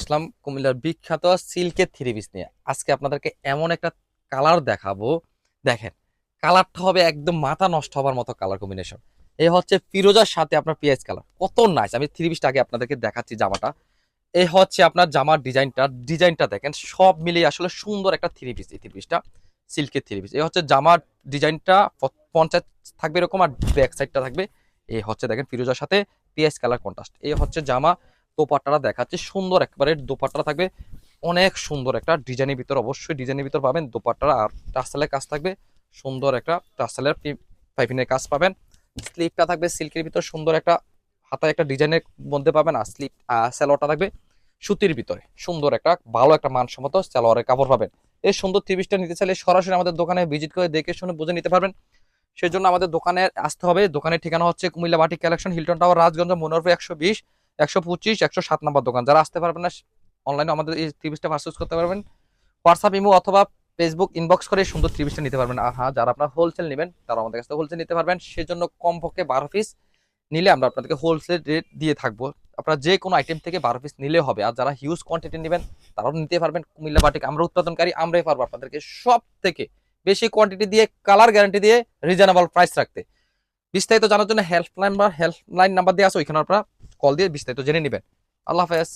আসলাম কুমিল্লার বিখ্যাত সিল্কের থ্রি পিস নিয়ে। আজকে আপনাদেরকে এমন একটা কালার দেখাবো। দেখেন, কালারটা হবে একদম মাথা নষ্ট হবার মতো কালার কম্বিনেশন এই হচ্ছে ফিরোজার সাথে আপনার পিএস কালার। কত নাইস আমি থ্রি পিসটা আগে আপনাদেরকে দেখাচ্ছি জামাটা। এই হচ্ছে আপনার জামার ডিজাইনটা। ডিজাইনটা দেখেন, সব মিলিয়ে আসলে সুন্দর একটা থ্রি পিস এই থ্রি পিসটা। সিল্কের থ্রি পিস। এই হচ্ছে জামার ডিজাইনটা পঞ্চাশ থাকবে এরকম আর ব্যাক সাইডটা থাকবে। এই হচ্ছে দেখেন ফিরোজার সাথে পিএস কালার কন্ট্রাস্ট এই হচ্ছে জামা দোপাট্টাটা দেখাচ্ছে। সুন্দর একবারে দোপাট্টাটা থাকবে। অনেক সুন্দর একটা ডিজাইনের ভিতর, অবশ্যই ডিজাইনের ভিতর পাবেন। দোপাট্টাটা আর টাসেলের কাজ থাকবে। সুন্দর একটা টাসেলের পাইপিনের কাজ পাবেন। স্লিপটা থাকবে সিল্কের ভিতর। সুন্দর একটা হাতায় একটা ডিজাইনের মধ্যে পাবেন। আর স্লিপ স্যালোয়ারটা থাকবে সুতির ভিতরে। সুন্দর একটা, ভালো একটা মানসম্মত স্যালোয়ারের কাপড় পাবেন। এই সুন্দর ত্রিপিসটা নিতে চাইলে সরাসরি আমাদের দোকানে ভিজিট করে দেখে শুনে বুঝে নিতে পারবেন। সেই জন্য আমাদের দোকানে আসতে হবে। দোকানের ঠিকানা হচ্ছে কুমিল্লা বাটি কালেকশন হিলটন টাওয়ার রাজগঞ্জ মনোরফ একশো বিশ। একশো পঁচিশ, একশো সাত নম্বর দোকান। যারা আসতে পারবেন না অনলাইনে আমাদের এই ত্রিপিসটা পারচেস করতে পারবেন। হোয়াটসঅ্যাপ ইমো অথবা ফেসবুক ইনবক্স করে সুন্দর ত্রিপিসটা নিতে পারবেন। আর হ্যাঁ যারা আপনার হোলসেল নেবেন, তারা আমাদের কাছে হোলসেল নিতে পারবেন। সেজন্য কমপক্ষে বারো পিস নিলে আমরা আপনাদেরকে হোলসেল রেট দিয়ে থাকব। আপনারা যে কোনো আইটেম থেকে বারো পিস নিলে হবে। আর যারা হিউজ কোয়ান্টিটি নেবেন, তারাও নিতে পারবেন। কুমিল্লা বাটিক আমরা উৎপাদনকারী, আমরাই পারব আপনাদেরকে সব থেকে বেশি কোয়ান্টিটি দিয়ে কালার গ্যারান্টি দিয়ে রিজনেবল প্রাইস রাখতে। বিস্তারিত জানার জন্য হেল্পলাইন বা হেল্পলাইন নাম্বার দিয়ে আছে ওইখানে আপনারা কল দিয়ে বিস্তারিত জেনে নেবেন। আল্লাহ হাফেজ।